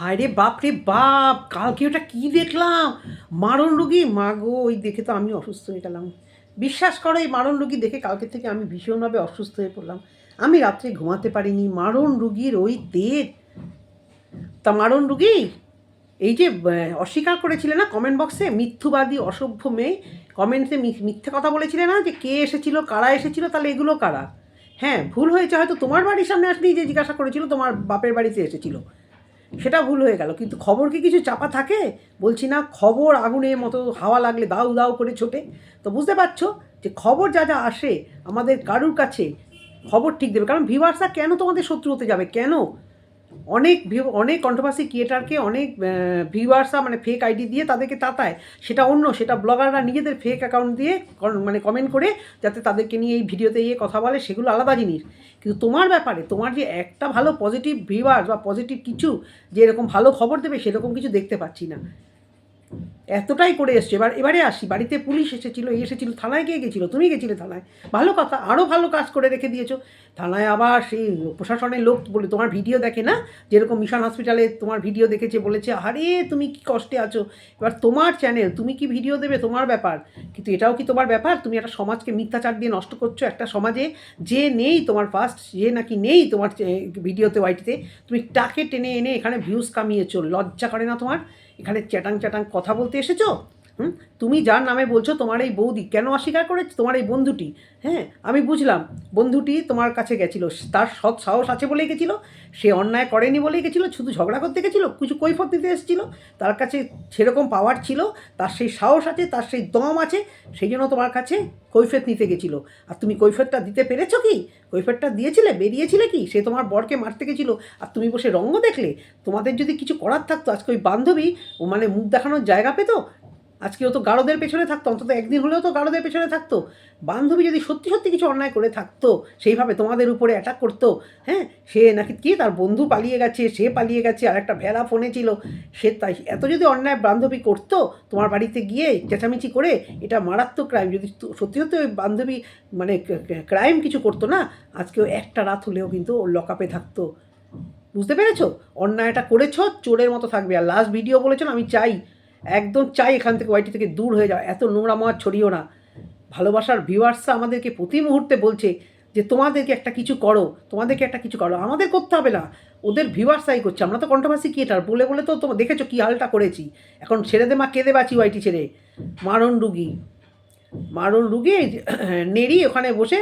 হায় রে বাপ রে বাপ কালকে ওটা কী দেখলাম? মারণ রুগী? মা গো, ওই দেখে তো আমি অসুস্থ হয়ে গেলাম। বিশ্বাস করো, এই মারণ রুগী দেখে কালকে থেকে আমি ভীষণভাবে অসুস্থ হয়ে পড়লাম। আমি রাত্রে ঘুমাতে পারিনি, মারণ রুগীর ওই তেজ তা মারণ রুগী, এই যে অস্বীকার করেছিলে না কমেন্ট বক্সে মিথ্যুবাদী, অসভ্য মেয়ে। কমেন্টে মিথ্যে কথা বলেছিলে না যে কে এসেছিল, কারা এসেছিল, তাহলে এগুলো কারা? হ্যাঁ ভুল হয়েছে, হয়তো তোমার বাড়ির সামনে আসলেই যে জিজ্ঞাসা করেছিল, তোমার বাপের বাড়িতে এসেছিল। সেটা ভুল হয়ে গেল। কিন্তু খবর কি কিছু চাপা থাকে? বলছি না, খবর আগুনের মতো হাওয়া লাগলে দাউ দাউ করে ছোটে। তো বুঝতে পারছ যে খবর যা যা আসে আমাদের কারুর কাছে খবর ঠিক দেবে। কারণ ভিভার্সরা কেন তোমাদের শত্রু হতে যাবে? কেন? অনেক ভিউ অনেক কন্ট্রোভার্সি ক্রিয়েটারকে অনেক ভিউয়ার্সরা মানে ফেক আইডি দিয়ে তাদেরকে তাতায়। সেটা অন্য, সেটা ব্লগাররা নিজেদের ফেক অ্যাকাউন্ট দিয়ে মানে কমেন্ট করে যাতে তাদেরকে নিয়ে এই ভিডিওতে ইয়ে কথা বলে, সেগুলো আলাদা জিনিস। কিন্তু তোমার ব্যাপারে, তোমার যে একটা ভালো পজিটিভ ভিউয়ার্স বা পজিটিভ কিছু, যে এরকম ভালো খবর দেবে, সেরকম কিছু দেখতে পাচ্ছি না। এতটাই করে এসছে। এবার, এবারে আসি, বাড়িতে পুলিশ এসেছিল, এই এসেছিল, থানায় কে গেছিল? তুমি গেছিলে থানায়? ভালো কথা আরও ভালো কাজ করে রেখে দিয়েছ। থানায় আবার সেই প্রশাসনের লোক বলে, তোমার ভিডিও দেখে না? যেরকম মিশন হসপিটালে তোমার ভিডিও দেখেছে, বলেছে, আরে, তুমি কি কষ্টে আছো? এবার তোমার চ্যানেল তুমি কি ভিডিও দেবে? তোমার ব্যাপার। কিন্তু এটাও কি তোমার ব্যাপার? তুমি একটা সমাজকে মিথ্যাচার দিয়ে নষ্ট করছ? একটা সমাজে যে নেই তোমার ফার্স্ট যে নাকি নেই তোমার ভিডিওতে ওয়াইটিতে তুমি তাকে টেনে এনে এখানে ভিউজ কামিয়েছো। লজ্জা করে না তোমার? এখানে চ্যাটাং চ্যাটাং কথা বলতে এসেছ? হুম? তুমি যার নামে বলছো, তোমার এই বৌদি কেন অস্বীকার করেছে? তোমার এই বন্ধুটি হ্যাঁ? আমি বুঝলাম, বন্ধুটি তোমার কাছে গেছিল, তার সৎ সাহস আছে বলেই গেছিল, সে অন্যায় করেনি বলেই গেছিল, শুধু ঝগড়া করতে গেছিল, কিছু কৈফত দিতে এসেছিল, তার কাছে সেরকম পাওয়ার ছিল, তার সেই সাহস আছে, তার সেই দম আছে, সেই জন্য তোমার কাছে কৈফেত নিতে গেছিল। আর তুমি কৈফেতটা দিতে পেরেছ কি? কৈফেতটা দিয়েছিলে, বেরিয়েছিলে কি? সে তোমার বরকে মারতে গেছিল, আর তুমি বসে রঙ্গ দেখলে, তোমাদের যদি কিছু করার থাকতো, আজকে ওই বান্ধবী, ও মানে মুখ দেখানোর জায়গা পেতো আজকে ও তো গারদের পেছনে থাকতো অন্তত একদিন হলেও তো গারদের পেছনে থাকতো। বান্ধবী যদি সত্যি সত্যি কিছু অন্যায় করে থাকতো সেইভাবে তোমাদের উপরে অ্যাটাক করতো হ্যাঁ? সে নাকি কি? তার বন্ধু পালিয়ে গেছে সে পালিয়ে গেছে আর একটা ভেড়া ফোনে ছিল। সে তাই এত যদি অন্যায় বান্ধবী করতো তোমার বাড়িতে গিয়ে চেঁচামেচি করে এটা মারাত্মক ক্রাইম যদি সত্যি সত্যি ওই বান্ধবী মানে ক্রাইম কিছু করতো না আজকেও একটা রাত হলেও কিন্তু ও লকআপে থাকতো। বুঝতে পেরেছ? অন্যায়টা করেছ চোরের মতো থাকবে। আর লাস্ট ভিডিও বলেছ না, আমি চাই। একদম চাই এখান থেকে ওয়াইটি থেকে দূর হয়ে যাও এত নোংরা মাছ ছড়িও না। ভালোবাসার ভিউয়ার্সরা আমাদেরকে প্রতি মুহূর্তে বলছে যে, তোমাদেরকে একটা কিছু করো, তোমাদেরকে একটা কিছু করো। আমাদের করতে হবে না। ওদের ভিউয়ার্সাই করছে। আমরা তো কন্ট্রোভার্সি ক্রিয়েটার বলে বলে তো তোমার দেখেছ কী হালটা করেছি। এখন ছেড়ে দে মা, কেঁদে বাঁচি ওয়াইটি ছেড়ে। মারণ রুগী। মারণ রুগী নেড়ি ওখানে বসে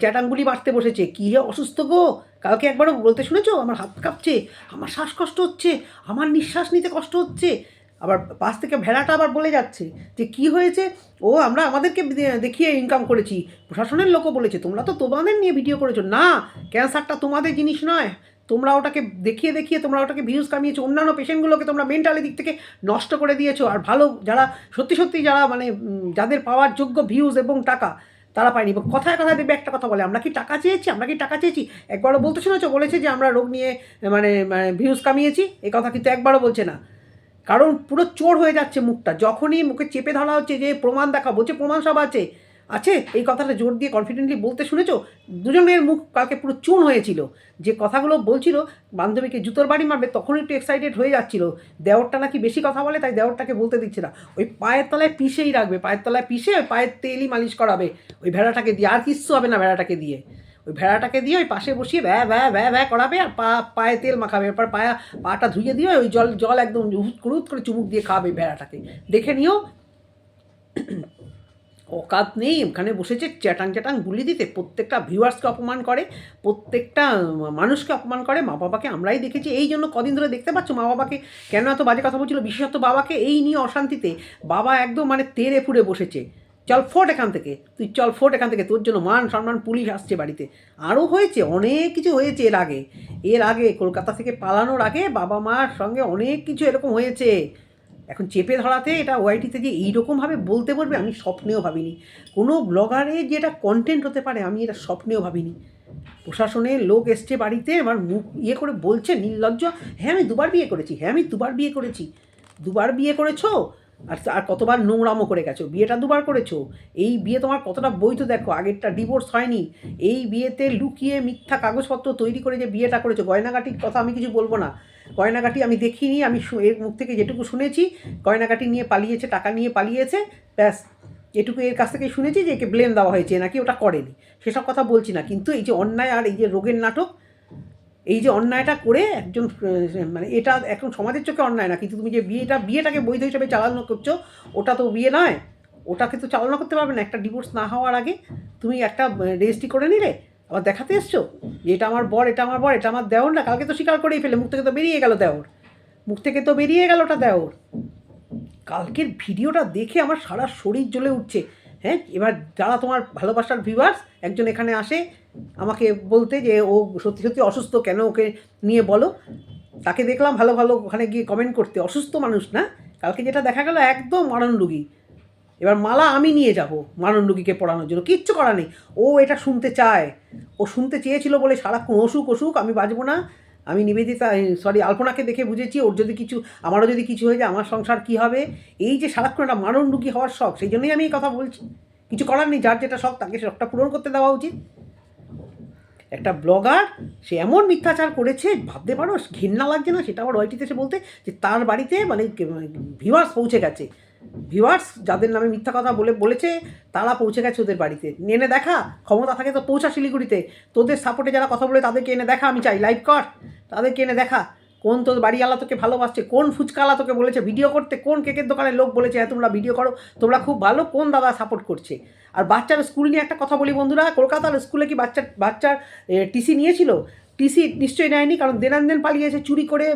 চ্যাটাঙ্গুলি মারতে বসেছে। কী অসুস্থ গো? কালকে একবারও বলতে শুনেছো? আমার হাত কাঁপছে, আমার শ্বাসকষ্ট হচ্ছে, আমার নিঃশ্বাস নিতে কষ্ট হচ্ছে। আবার পাশ থেকে ভেড়াটা আবার বলে যাচ্ছে যে, কি হয়েছে? ও, আমরা আমাদেরকে দেখিয়ে ইনকাম করেছি। প্রশাসনের লোকও বলেছে, তোমরা তো তোমাদের নিয়ে ভিডিও করেছ। না ক্যান্সারটা তোমাদের জিনিস নয়। তোমরা ওটাকে দেখিয়ে দেখিয়ে তোমরা ওটাকে ভিউজ কামিয়েছো। অন্যান্য পেশেন্টগুলোকে তোমরা মেন্টালি দিক থেকে নষ্ট করে দিয়েছ। আর ভালো যারা, সত্যি সত্যি যারা মানে যাদের পাওয়ার যোগ্য ভিউজ এবং টাকা, তারা পায়নি। এবং কথায় কথায় দেখবে একটা কথা বলে, আমরা কি টাকা চেয়েছি? আমরা কি টাকা চেয়েছি? একবারও বলতে শুনেছো? বলেছে যে, আমরা রোগ নিয়ে মানে ভিউজ কামিয়েছি? এই কথা কিন্তু একবারও বলছে না। কারণ পুরো চোর হয়ে যাচ্ছে মুখটা। যখনই মুখে চেপে ধরা হচ্ছে যে প্রমাণ দেখা বলছে প্রমাণ সব আছে আছে, এই কথাটা জোর দিয়ে কনফিডেন্টলি বলতে শুনেছো? দুজনের মুখ কালকে পুরো চুন হয়েছিল। যে কথাগুলো বলছিল, বান্ধবীকে জুতোর বাড়ি মারবে তখন একটু এক্সাইটেড হয়ে যাচ্ছিল। দেওরটা নাকি বেশি কথা বলে, তাই দেওরটাকে বলতে দিচ্ছে না। ওই পায়ের তলায় পিষেই রাখবে, পায়ের তলায় পিষে পায়ের তেলই মালিশ করাবে। ওই ভেড়াটাকে দিয়ে, আর কিচ্ছু হবে না ভেড়াটাকে দিয়ে। ওই ভেড়াটাকে দিয়ে ওই পাশে বসিয়ে ভ্যা ভ্যা ভ্যা ভ্যা করাবে আর পা, পায়ে তেল মাখাবে। এরপর পায়া, পাটা ধুয়ে দিয়ে ওই জল জল একদম হুট করে করে চুমুক দিয়ে খাওয়াবে ভেড়াটাকে। দেখে নিও। অকাত নেই, ওখানে বসেছে, চ্যাটাং চ্যাটাং বুলি দিতে। প্রত্যেকটা ভিউয়ার্সকে অপমান করে, প্রত্যেকটা মানুষকে অপমান করে। মা বাবাকে আমরাই দেখেছি। এই জন্য কদিন ধরে দেখতে পাচ্ছ মা বাবাকে কেন এত বাজে কথা বলছিল? বিশেষত বাবাকে এই নিয়ে অশান্তিতে। বাবা একদম মানে তেরে ফুড়ে বসেছে। চল ফোট এখান থেকে। তুই চল ফোট এখান থেকে, তোর জন্য মান সম্মান পুলিশ আসছে বাড়িতে। আরও হয়েছে, অনেক কিছু হয়েছে এর আগে। এর আগে কলকাতা থেকে পালানোর আগে বাবা মার সঙ্গে অনেক কিছু এরকম হয়েছে। এখন চেপে ধরাতে এটা ওয়াইটিতে যে এইরকমভাবে বলতে পারবে, আমি স্বপ্নেও ভাবিনি। কোনো ব্লগারে যে এটা কন্টেন্ট হতে পারে, আমি এটা স্বপ্নেও ভাবিনি। প্রশাসনের লোক এসছে বাড়িতে, আমার মুখ ইয়ে করে বলছে, নির্লজ্জ হ্যাঁ আমি দুবার বিয়ে করেছি হ্যাঁ আমি দুবার বিয়ে করেছি। দুবার বিয়ে করেছ? আর আর কতবার নোংরামো করে গেছো বিয়েটা দুবার করেছ? এই বিয়ে তোমার কতটা বৈধ দেখো? আগেরটা ডিভোর্স হয়নি। এই বিয়েতে লুকিয়ে মিথ্যা কাগজপত্র তৈরি করে যে বিয়েটা করেছ, গয়নাগাটির কথা আমি কিছু বলব না। গয়নাগাটি আমি দেখিনি, আমি এর মুখ থেকে যেটুকু শুনেছি, গয়নাগাটি নিয়ে পালিয়েছে, টাকা নিয়ে পালিয়েছে, ব্যাস। এটুকু এর কাছ থেকে শুনেছি যে একে ব্লেম দেওয়া হয়েছে, নাকি ওটা করেনি। সেসব কথা বলছি না। কিন্তু এই যে অন্যায় আর এই যে রোগের নাটক এই যে অন্যায়টা করে একজন মানে এটা এখন সমাজের চোখে অন্যায় না, কিন্তু তুমি যে বিয়েটা, বিয়েটাকে বৈধ হিসাবে চালানো করছ, ওটা তো বিয়ে নয়। ওটাকে তো চালনা করতে পারবে না, একটা ডিভোর্স না হওয়ার আগে তুমি একটা রেজিস্ট্রি করে নিলে, আবার দেখাতে এসছো যে এটা আমার বর, এটা আমার বর, এটা আমার দেওর না, কালকে তো স্বীকার করেই ফেলে, মুখ থেকে তো বেরিয়ে গেল দেওর। মুখ থেকে তো বেরিয়ে গেল ওটা দেওর। কালকের ভিডিওটা দেখে আমার সারা শরীর জ্বলে উঠছে। হ্যাঁ এবার যারা তোমার ভালোবাসার ভিউয়ার্স একজন এখানে আসে আমাকে বলতে যে ও সত্যি সত্যি অসুস্থ, কেন ওকে নিয়ে বলো? তাকে দেখলাম ভালো ভালো ওখানে গিয়ে কমেন্ট করতে। অসুস্থ মানুষ না। কালকে যেটা দেখা গেল একদম মারণ রুগী। এবার মালা আমি নিয়ে যাব মারণ রুগীকে পড়ানোর জন্য। কিচ্ছু করা নেই। ও এটা শুনতে চায়। ও শুনতে চেয়েছিল বলে সারাক্ষণ অসুখ অসুখ, আমি বাজবো না। আমি নিবেদিতা সরি আলপনাকে দেখে বুঝেছি। ওর যদি কিছু, আমারও যদি কিছু হয়ে যায়, আমার সংসার কী হবে? এই যে সারাক্ষণ একটা মারণ রুগী হওয়ার শখ, সেই জন্যই আমি এই কথা বলছি। কিছু করার নেই। যার যেটা শখ, তাকে শখটা পূরণ করতে দেওয়া উচিত। একটা ব্লগার, সে এমন মিথ্যাচার করেছে, ভাবতে পারো ঘেন্না লাগছে না, সেটা আমার ওয়াইটিতে এসে বলতে যে তার বাড়িতে মানে ভিউয়ার্স পৌঁছে গেছে। ভিউয়ার্স যাদের নামে মিথ্যা কথা বলে, বলেছে, তারা পৌঁছে গেছে ওদের বাড়িতে। এনে দেখা, ক্ষমতা থাকে তো পৌঁছা শিলিগুড়িতে। তোদের সাপোর্টে যারা কথা বলে তাদেরকে এনে দেখা, আমি চাই। লাইভ কর, তাদেরকে এনে দেখা। কোন তোর বাড়িওয়ালা তোকে ভালোবাসছে? কোন ফুচকাওয়ালা তোকে বলেছে ভিডিও করতে? কোন কেকের দোকানে লোক বলেছে হ্যাঁ তোমরা ভিডিও করো। তোমরা খুব ভালো কোন দাদা সাপোর্ট করছে? আর বাচ্চার স্কুল নিয়ে একটা কথা বলি বন্ধুরা, কলকাতার স্কুলে কি বাচ্চার বাচ্চার টিসি নিয়েছিল? টিসি নিশ্চয়ই নেয়নি, কারণ দেনান দেন পালিয়েছে, চুরি করে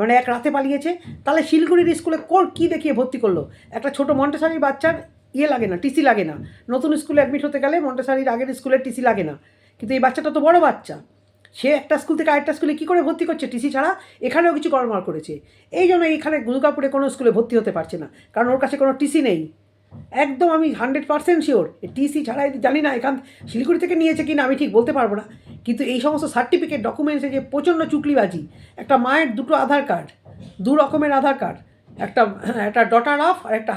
মানে এক রাতে পালিয়েছে। তাহলে শিলিগুড়ির স্কুলে কোর কী দেখিয়ে ভর্তি করল? একটা ছোট মন্টেসারির বাচ্চার ইয়ে লাগে না টিসি লাগে না। নতুন স্কুলে অ্যাডমিট হতে গেলে মন্টেসারির আগের স্কুলের টিসি লাগে না। কিন্তু এই বাচ্চাটা তো বড় বাচ্চা। সে একটা স্কুল থেকে আরেকটা স্কুলে কী করে ভর্তি করছে টিসি ছাড়া? এখানেও কিছু গড়মার করেছে। এই জন্য এইখানে দুর্গাপুরে কোনো স্কুলে ভর্তি হতে পারছে না। কারণ ওর কাছে কোনো টিসি নেই। একদম আমি হান্ড্রেড পার্সেন্ট শিওর টিসি ছাড়াই জানি না এখান শিলিগুড়ি থেকে নিয়েছে কিনা, আমি ঠিক বলতে পারব না। কিন্তু এই সমস্ত সার্টিফিকেট ডকুমেন্টসে যে প্রচণ্ড চুকলিবাজি, একটা মায়ের দুটো আধার কার্ড, দু রকমের আধার কার্ড, একটা একটা ডটার অফ আর একটা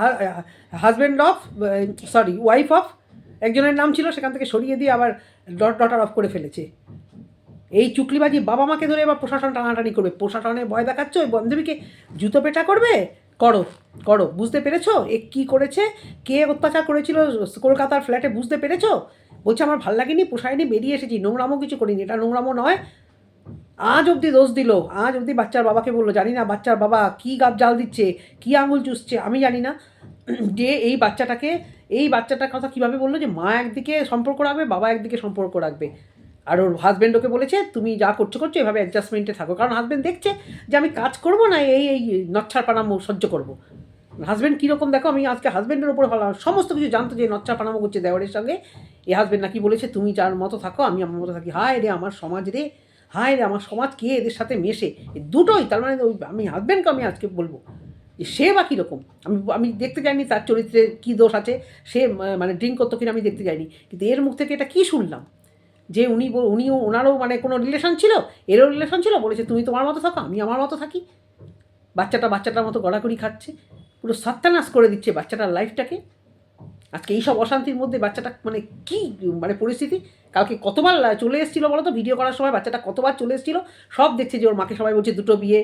husband of sorry wife of একজনের নাম ছিল, সেখান থেকে সরিয়ে দিয়ে আবার ডট ডটার অফ করে ফেলেছে। এই চুকলিবাজি বাবা মাকে ধরে এবার প্রশাসন টানাটানি করবে। প্রশাসনে ভয় দেখাচ্ছ, ওই বান্ধবীকে জুতো পেটা করবে? করো করো, বুঝতে পেরেছ? এ কী করেছে? কে অত্যাচার করেছিল? কলকাতার ফ্ল্যাটে বুঝতে পেরেছ? বলছে, আমার ভালো লাগেনি, পোষায়নি, বেরিয়ে এসেছি। নোংরামো কিছু করিনি, এটা নোংরামো নয়। আজ অবধি দোষ দিল। আজ অবধি বাচ্চার বাবাকে বলল, জানি না বাচ্চার বাবা কী গাব জাল দিচ্ছে, কী আঙুল চুষছে, আমি জানি না। যে এই বাচ্চাটাকে, এই বাচ্চাটার কথা কীভাবে বলল? যে মা একদিকে সম্পর্ক রাখবে, বাবা একদিকে সম্পর্ক রাখবে। আর ওর হাজব্যান্ড ওকে বলেছে, তুমি যা করছ করছ, এভাবে অ্যাডজাস্টমেন্টে থাকো। কারণ হাজব্যান্ড দেখছে যে আমি কাজ করব না, এই এই নচ্ছার পানামো সহ্য করব। হাজব্যান্ড কীরকম, দেখো, আমি আজকে হাজব্যান্ডের ওপর ভালো সমস্ত কিছু জানতো যে নচ্ছার পানামো করছে দেওয়ারের সঙ্গে। এই হাজব্যান্ড নাকি বলেছে, তুমি যার মতো থাকো, আমি আমার মতো থাকি। হায় রে, আমার সমাজ রে। হায় রে, আমার সমাজ কে এদের সাথে মেশে? দুটোই, তার মানে ওই আমি হাজব্যান্ডকে আমি আজকে বলব। যে সে বা কীরকম? আমি আমি দেখতে যাইনি তার চরিত্রে কী দোষ আছে। সে মানে ড্রিঙ্ক করতো কিনা আমি দেখতে যাইনি। কিন্তু এর মুখ থেকে এটা কী শুনলাম? যে উনি উনিও ওনারও মানে কোনো রিলেশন ছিল? এরও রিলেশন ছিল? বলেছে, তুমি তোমার মতো থাকো, আমি আমার মতো থাকি। বাচ্চাটা বাচ্চাটার মতো গড়াগড়ি খাচ্ছে, পুরো সত্যানাশ করে দিচ্ছে বাচ্চাটার লাইফটাকে আজকে এইসব অশান্তির মধ্যে বাচ্চাটা মানে কি মানে পরিস্থিতি? কালকে কতবার চলে এসেছিল বলো তো ভিডিও করার সময় বাচ্চাটা কতবার চলে এসেছিল? সব দেখছে যে ওর মাকে সবাই বলছে, দুটো বিয়ে।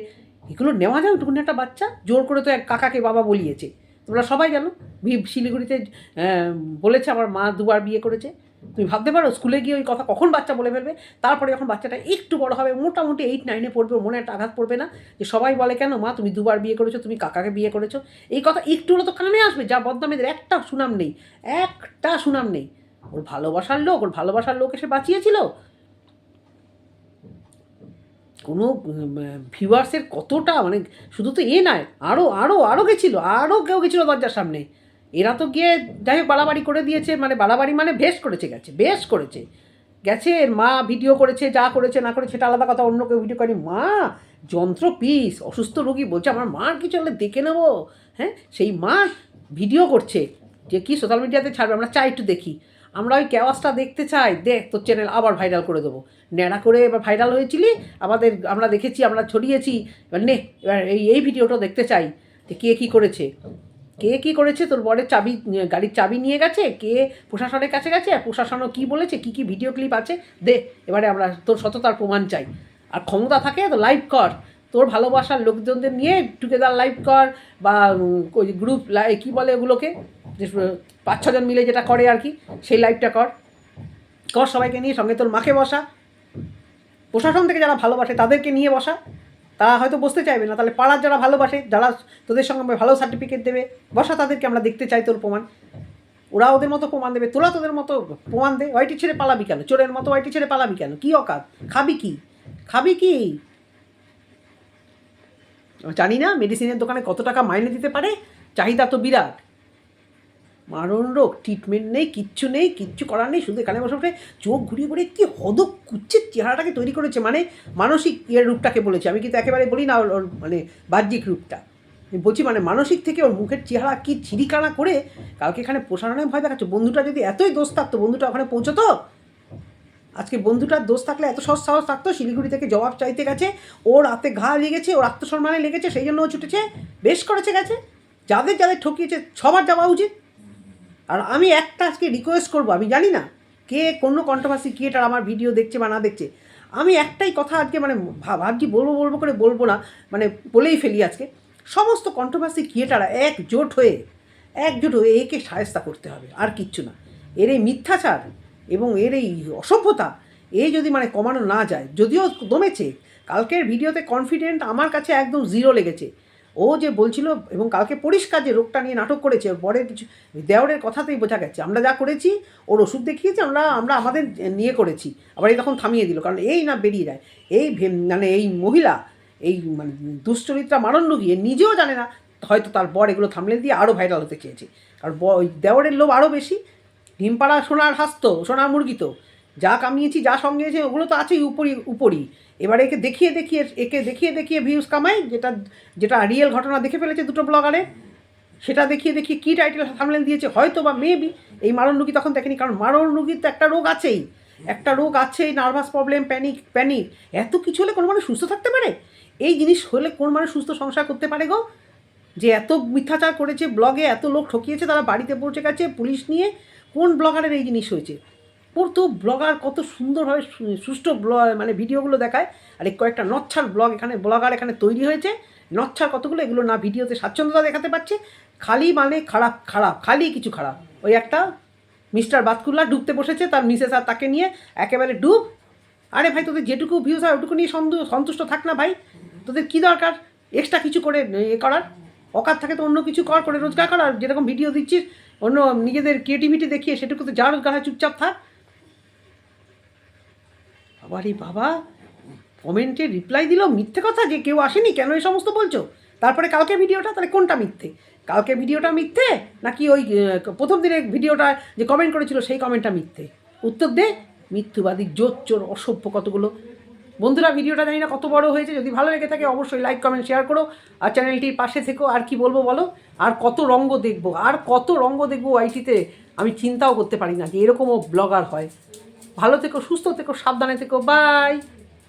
এগুলো নেওয়া যায় ওটুকুনি একটা বাচ্চা? জোর করে তো এক কাকাকে বাবা বলিয়েছে। তোমরা সবাই জানো শিলিগুড়িতে বলেছে আমার মা দুবার বিয়ে করেছে। তুমি ভাবতে পারো স্কুলে গিয়ে ওই কথা কখন বাচ্চা বলে ফেলবে? তারপরে যখন বাচ্চাটা একটু বড় হবে, মোটামুটি এইট নাইনে পড়বে মনে একটা আঘাত পড়বে না? যে সবাই বলে, কেন মা, তুমি দুবার বিয়ে করেছ, তুমি কাকাকে বিয়ে করেছ? এই কথা একটু হলো তো কানে আসবে, যা বদনামেদের একটা সুনাম নেই, একটা সুনাম নেই। ওর ভালোবাসার লোক, ওর ভালোবাসার লোক এসে বাঁচিয়েছিল। কোনো ভিউয়ার্সের কতটা মানে শুধু তো এ নয় আরও আরও আরও গেছিল আরও কেউ গেছিল দরজার সামনে। এরা তো গিয়ে যাই হোক বাড়াবাড়ি করে দিয়েছে মানে বাড়াবাড়ি মানে বেশ করেছে, গেছে, বেশ করেছে। গেছে, এর মা ভিডিও করেছে, যা করেছে, না করেছে, সেটা আলাদা কথা, অন্য কেউ ভিডিও করেনি। মা, যন্ত্র পিস, অসুস্থ রোগী, বলছে, আমার মার কিছু হলে দেখে নেব। হ্যাঁ সেই মা ভিডিও করছে যে, কি সোশ্যাল মিডিয়াতে ছাড়বে? আমরা চাই একটু দেখি। আমরা ওই ক্যাওয়াজটা দেখতে চাই। দেখ, তোর চ্যানেল আবার ভাইরাল করে দেবো। ন্যাড়া করে এবার ভাইরাল হয়েছিলি, আমাদের, আমরা দেখেছি, আমরা ছড়িয়েছি। এবার নে, এবার এই এই ভিডিওটা দেখতে চাই যে, কে কী করেছে। কে কী করেছে? তোর বরের চাবি গাড়ির চাবি নিয়ে গেছে? কে প্রশাসনের কাছে গেছে? আর প্রশাসনও কী বলেছে? কী কী ভিডিও ক্লিপ আছে? দে, এবারে আমরা তোর সততার প্রমাণ চাই। আর ক্ষমতা থাকে তো লাইভ কর। তোর ভালোবাসার লোকজনদের নিয়ে টুগেদার লাইভ কর বা ওই গ্রুপ কী বলে ওগুলোকে? যে পাঁচ ছজন মিলে যেটা করে আর কি, সেই লাইভটা কর। কর সবাইকে নিয়ে, সঙ্গে তোর মাকে বসা। প্রশাসন থেকে যারা ভালোবাসে তাদেরকে নিয়ে বসা। তারা হয়তো বসতে চাইবে না। তাহলে পাড়ার যারা ভালোবাসে, যারা তোদের সঙ্গে ভালো সার্টিফিকেট দেবে, বসা তাদেরকে আমরা দেখতে চাই তোর প্রমাণ। ওরা ওদের মতো প্রমাণ দেবে, তোরা তোদের মতো প্রমাণ দে। ওয়াইটি ছেড়ে পালাবি কেন? চোরের মতো ওয়াইটি ছেড়ে পালাবি কেন? কী অকাত? খাবি কি? খাবি কি? জানি না মেডিসিনের দোকানে কত টাকা মাইনে দিতে পারে? চাহিদা তো বিরাট। মারণ রোগ ট্রিটমেন্ট নেই, কিচ্ছু নেই, কিচ্ছু করার নেই শুধু এখানে বসে চোখ ঘুরিয়ে ঘুরিয়ে কী হদক কুচ্ছের চেহারাটাকে তৈরি করেছে মানে মানসিক ইয়ের রূপটাকে বলেছে। আমি কিন্তু একেবারে বলি না ওর মানে বাহ্যিক রূপটা। বলছি মানে মানসিক থেকে ওর মুখের চেহারা কি চিরিকানা করে কালকে এখানে প্রসারণে ভয় দেখাচ্ছে। বন্ধুটা যদি এতই দোষ থাকতো, বন্ধুটা ওখানে পৌঁছতো? আজকে বন্ধুটার দোষ থাকলে এত সৎ সাহস থাকতো, শিলিগুড়ি থেকে জবাব চাইতে গেছে, ওর হাতে ঘা লেগেছে, ওর আত্মসম্মানে লেগেছে, সেই জন্য ও ছুটেছে, বেশ করেছে গেছে। যাদের যাদের ঠকিয়েছে, সবার যাওয়া উচিত। আর আমি একটা আজকে রিকোয়েস্ট করব, আমি জানি না কে, কোনো কন্ট্রোভার্সি ক্রিয়েটার আমার ভিডিও দেখছে বা না দেখছে। আমি একটাই কথা আজকে মানে ভাব- ভাবছি বলব বলব করে বলব না মানে বলেই ফেলি আজকে। সমস্ত কন্ট্রোভার্সি ক্রিয়েটাররা একজোট হয়ে একজোট হয়ে একে সায়স্তা করতে হবে, আর কিচ্ছু না। এর এই মিথ্যাচার এবং এর এই অসভ্যতা, এ যদি মানে কমানো না যায়, যদিও দমেছে, কালকের ভিডিওতে কনফিডেন্ট আমার কাছে একদম জিরো লেগেছে। ও যে বলছিল, এবং কালকে পরিষ্কার যে রোগটা নিয়ে নাটক করেছে ওর বরের কিছু, দেওরের কথাতেই বোঝা গেছে, আমরা যা করেছি, ওর ওষুধ দেখিয়েছি, আমরা আমরা আমাদের নিয়ে করেছি। আবার এই তখন থামিয়ে দিল, কারণ এই না বেরিয়ে যায়। এই মানে এই মহিলা, এই মানে দুশ্চরিত্রা মারণ্যগী এ নিজেও জানে না, হয়তো তার বর এগুলো থামলে দিয়ে আরও ভাইরাল হতে চেয়েছে। কারণ দেওরের লোভ আরও বেশি। হিমপাড়া সোনার হাস্ত, সোনার মুরগি তো, যা কামিয়েছি, যা সঙ্গে আছে, ওগুলো তো আছেই উপরই উপরই এবারে একে দেখিয়ে দেখিয়ে, একে দেখিয়ে দেখিয়ে ভিউজ কামাই, যেটা যেটা রিয়েল ঘটনা দেখে ফেলেছে দুটো ব্লগারে সেটা দেখিয়ে দেখিয়ে কী টাইটেল সামলেন দিয়েছে হয়তো বা মেবি এই মারণ রুগী তখন দেখেনি, কারণ মারণ রুগীর তো একটা রোগ আছেই। একটা রোগ আছেই নার্ভাস প্রবলেম প্যানিক প্যানিক এত কিছু হলে কোনো মানুষ সুস্থ থাকতে পারে? এই জিনিস হলে কোন মানুষ সুস্থ সংসার করতে পারে গো? যে এত মিথ্যাচার করেছে ব্লগে এত লোক ঠকিয়েছে, তারা বাড়িতে পৌঁছে গেছে, পুলিশ নিয়ে, কোন ব্লগারের এই জিনিস হয়েছে? ওর তো ব্লগার কত সুন্দরভাবে সুষ্ঠু ব্লগ মানে ভিডিওগুলো দেখায়। আর এই কয়েকটা নচ্ছার ব্লগ এখানে, ব্লগার এখানে তৈরি হয়েছে। নচ্ছার কতগুলো, এগুলো না ভিডিওতে স্বাচ্ছন্দ্যতা দেখাতে পারছে। খালি মানে খারাপ খারাপ, খালি কিছু খারাপ। ওই একটা মিস্টার বাতকুল্লা ডুবতে বসেছে, তার মিসেস আর তাকে নিয়ে একেবারে ডুব। আরে ভাই, তোদের যেটুকু ভিউজ হয়, ওটুকু নিয়ে সন্তু- সন্তুষ্ট থাক না ভাই। তোদের কী দরকার? এক্সট্রা কিছু করে, এ করার। অকার থাকে তো অন্য কিছু কর, করে রোজগার করার যেরকম ভিডিও দিচ্ছিস, অন্য নিজেদের ক্রিয়েটিভিটি দেখিয়ে সেটুকু তো যা রোজগার হয়, চুপচাপ থাক। এই বাবা। কমেন্টে রিপ্লাই দিল মিথ্যে কথা যে কেউ আসেনি, কেন এই সমস্ত বলছো? তারপরে কালকে ভিডিওটা, তাহলে কোনটা মিথ্যে? কালকে ভিডিওটা মিথ্যে নাকি ওই প্রথম দিনের ভিডিওটা যে কমেন্ট করেছিল সেই কমেন্টটা মিথ্যে? উত্তর দে। মিথ্যুবাদী, জোর চোর, অসভ্য কতগুলো। বন্ধুরা, ভিডিওটা জানি না কত বড় হয়েছে, যদি ভালো লেগে থাকে অবশ্যই লাইক কমেন্ট শেয়ার করো। আর চ্যানেলটির পাশে থেকো, আর কি বলব বলো? আর কত রঙ্গ দেখব, আর কত রঙ্গ দেখব আইটিতে আমি চিন্তাও করতে পারি না যে এরকমও ব্লগার হয়। ভালো থেকো সুস্থ থেকো সাবধানে থেকো বাই